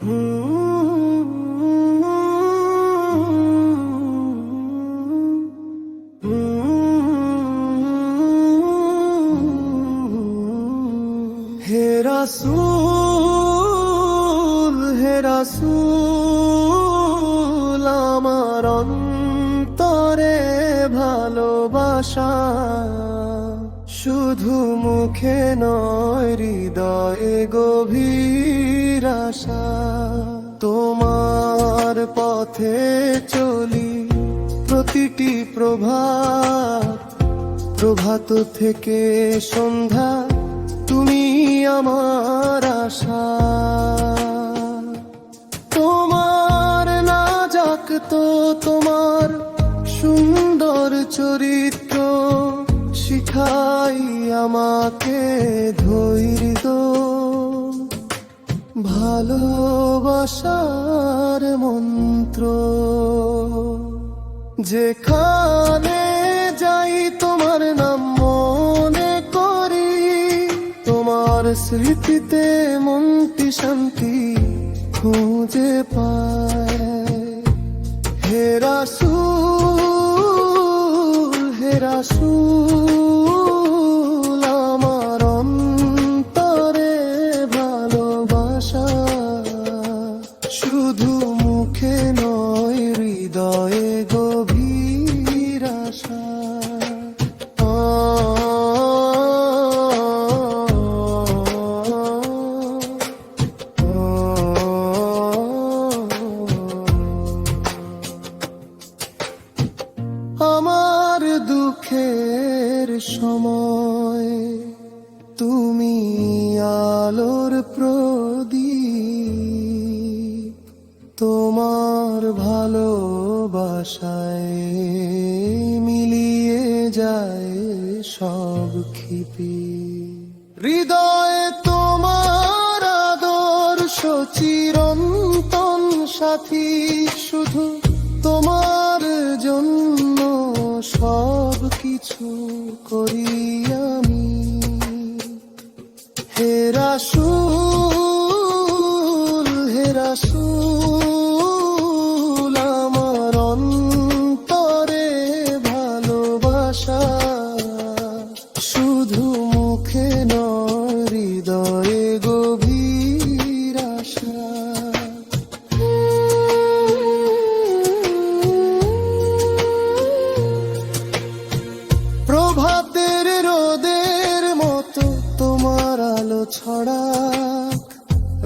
হে রাসূল হে রাসূল আমার অন্তরে ভালোবাসা শুধু মুখে নয় হৃদয়ে গভীর আশা তোমার পথে চলি। প্রতিটি প্রভাত প্রভাত থেকে সন্ধ্যা, তুমি আমার আশা। তোমার না যাক তো তোমার সুন্দর চরিত্র, শিখাই আমাকে ধৈর্য। ভালোবাসার মন্ত্র। যেখানে যাই তোমার নাম মনে করি তোমার স্মৃতিতে মন্ত্রী শান্তি খুঁজে পায়। গভীর আমার দুঃখের সময় তুমি আলোর তোমার ভাষায় মিলিয়ে যায় সব খিপি হৃদয়ে তোমার আদর্শ চিরন্তন সাথী, শুধু তোমার জন্য সব কিছু করি আমি। হেরাসুল হেরাসুল ছড়া